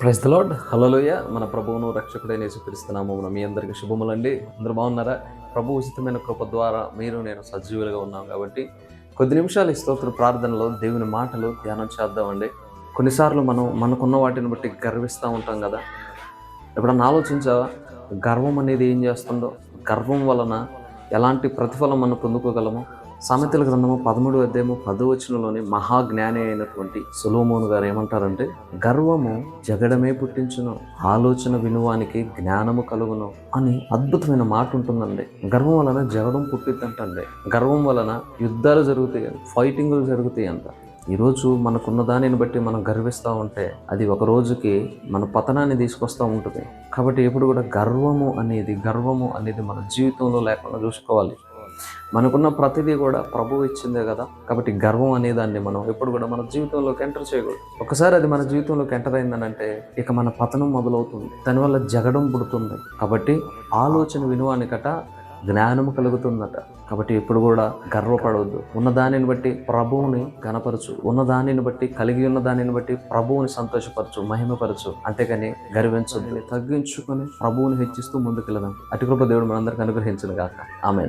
Praise the lord హలోయ మన ప్రభువును రక్షకుడైన యేసుక్రీస్తున్నాము మీ అందరికీ శుభములండి. అందరూ బాగున్నారా? ప్రభు ఉచితమైన కృప ద్వారా మీరు నేను సజీవులుగా ఉన్నాం కాబట్టి కొద్ది నిమిషాలు ఈ స్తోత్ర ప్రార్థనలో దేవుని మాటలు ధ్యానం చేద్దామండి. కొన్నిసార్లు మనం మనకున్న వాటిని బట్టి గర్విస్తూ ఉంటాం కదా. ఎప్పుడన్నా ఆలోచించావా? గర్వం అనేది ఏం చేస్తుందో? గర్వం వలన ఎలాంటి ప్రతిఫలం మనం పొందుకోగలము? సామెతల గ్రంథము పదమూడు అధ్యాయము పదవచనంలోని మహాజ్ఞాని అయినటువంటి సులోమోను గారు ఏమంటారంటే గర్వము జగడమే పుట్టించును ఆలోచన వినువానికి జ్ఞానము కలుగును అని అద్భుతమైన మాట ఉంటుందండి. గర్వం వలన జగడం పుట్టిద్దంటండి. గర్వం వలన యుద్ధాలు జరుగుతాయి ఫైటింగులు జరుగుతాయి అంట. ఈరోజు మనకున్న దానిని బట్టి మనం గర్విస్తూ ఉంటే అది ఒక రోజుకి మన పతనాన్ని తీసుకొస్తూ ఉంటుంది. కాబట్టి ఎప్పుడు కూడా గర్వము అనేది గర్వము అనేది మన జీవితంలో లేకుండా చూసుకోవాలి. మనకున్న ప్రతిదీ కూడా ప్రభువు ఇచ్చిందే కదా. కాబట్టి గర్వం అనే దాన్ని మనం ఎప్పుడు కూడా మన జీవితంలోకి ఎంటర్ చేయకూడదు. ఒకసారి అది మన జీవితంలోకి ఎంటర్ అయిందనంటే ఇక మన పతనం మొదలవుతుంది. దానివల్ల జగడం పుడుతుంది. కాబట్టి ఆలోచన వినువానికట జ్ఞానము కలుగుతుందట. కాబట్టి ఎప్పుడు కూడా గర్వపడవద్దు. ఉన్న దానిని బట్టి ప్రభువుని గనపరచు ఉన్న దానిని బట్టి కలిగి ఉన్న దానిని బట్టి ప్రభువుని సంతోషపరచు మహిమపరచు. అంతేగాని గర్వించొద్దు. తగ్గించుకొని ప్రభువుని హెచ్చిస్తూ ముందుకెళ్ళదాం అటు కృప దేవుడు మనందరికి అనుగ్రహించను గాక ఆమె